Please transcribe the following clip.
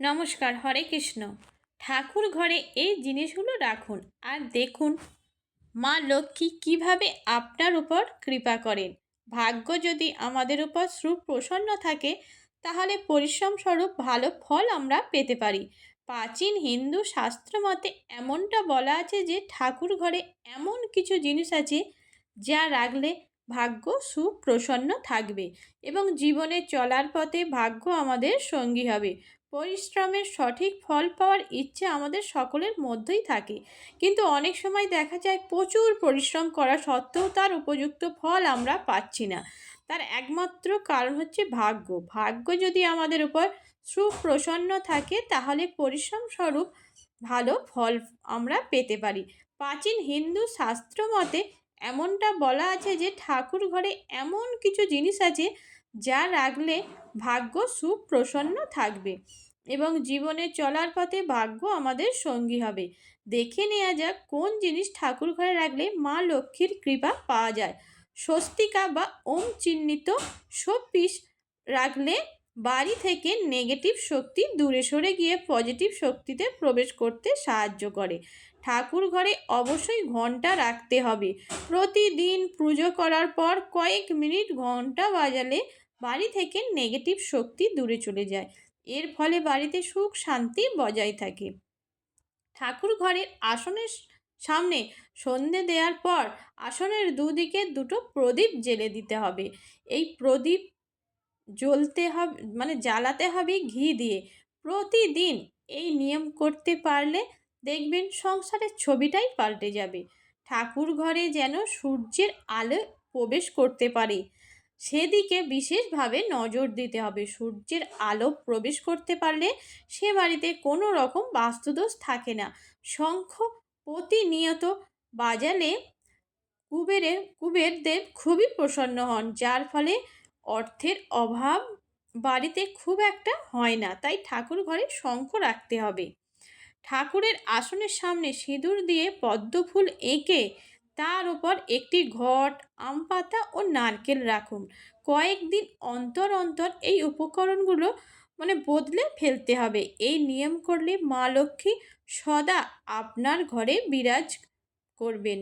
নমস্কার, হরে কৃষ্ণ। ঠাকুর ঘরে এই জিনিসগুলো রাখুন আর দেখুন মা লক্ষ্মী কীভাবে আপনার উপর কৃপা করেন। ভাগ্য যদি আমাদের উপর সুপ্রসন্ন থাকে, তাহলে পরিশ্রম স্বরূপ ভালো ফল আমরা পেতে পারি। প্রাচীন হিন্দু শাস্ত্র মতে এমনটা বলা আছে যে ঠাকুর ঘরে এমন কিছু জিনিস আছে যা রাখলে ভাগ্য সুপ্রসন্ন থাকবে এবং জীবনে চলার পথে ভাগ্য আমাদের সঙ্গী হবে। পরিশ্রমের সঠিক ফল পাওয়ার ইচ্ছে আমাদের সকলের মধ্যেই থাকে। কিন্তু অনেক সময় দেখা যায় প্রচুর পরিশ্রম করা সত্ত্বেও তার উপযুক্ত ফল আমরা পাচ্ছি না। তার একমাত্র কারণ হচ্ছে ভাগ্য। ভাগ্য যদি আমাদের উপর সুপ্রসন্ন থাকে, তাহলে পরিশ্রম স্বরূপ ভালো ফল আমরা পেতে পারি। প্রাচীন হিন্দু শাস্ত্র মতে এমনটা বলা আছে যে ঠাকুর ঘরে এমন কিছু জিনিস আছে যা রাখলে ভাগ্য সুপ্রসন্ন থাকবে এবং জীবনে চলার পথে ভাগ্য আমাদের সঙ্গী হবে। দেখে নেওয়া যাক কোন জিনিস ঠাকুর ঘরে রাখলে মা লক্ষ্মীর কৃপা পাওয়া যায়। স্বস্তিকা বা ওম চিহ্নিত শোপিস রাখলে বাড়ি থেকে নেগেটিভ শক্তি দূরে সরে গিয়ে পজিটিভ শক্তিতে প্রবেশ করতে সাহায্য করে। ঠাকুর ঘরে অবশ্যই ঘণ্টা রাখতে হবে। প্রতিদিন পুজো করার পর কয়েক মিনিট ঘণ্টা বাজালে বাড়ি থেকে নেগেটিভ শক্তি দূরে চলে যায়। এর ফলে বাড়িতে সুখ শান্তি বজায় থাকে। ঠাকুর ঘরের আসনের সামনে সন্ধে দেওয়ার পর আসনের দুদিকে দুটো প্রদীপ জেলে দিতে হবে। এই প্রদীপ জ্বলতে হবে মানে জ্বালাতে হবে ঘি দিয়ে। প্রতিদিন এই নিয়ম করতে পারলে দেখবেন সংসারের ছবিটাই পাল্টে যাবে। ঠাকুর ঘরে যেন সূর্যের আলো প্রবেশ করতে পারে। সেদিকে বিশেষভাবে নজর দিতে হবে। সূর্যের আলো প্রবেশ করতে পারলে সে বাড়িতে কোনো রকম বাস্তুদোষ থাকে না। শঙ্খ প্রতিনিয়ত বাজালে কুবেরের কুবেরদেব খুবই প্রসন্ন হন, যার ফলে অর্থের অভাব বাড়িতে খুব একটা হয় না। তাই ঠাকুর ঘরে শঙ্খ রাখতে হবে। ঠাকুরের আসনের সামনে সিঁদুর দিয়ে পদ্ম ফুল এঁকে তার উপর একটি ঘট আম পাতা ও নারকেল রাখুন। কয়েকদিন অন্তর অন্তর এই উপকরণগুলো মানে বদলে ফেলতে হবে। এই নিয়ম করলে মা লক্ষ্মী সদা আপনার ঘরে বিরাজ করবেন।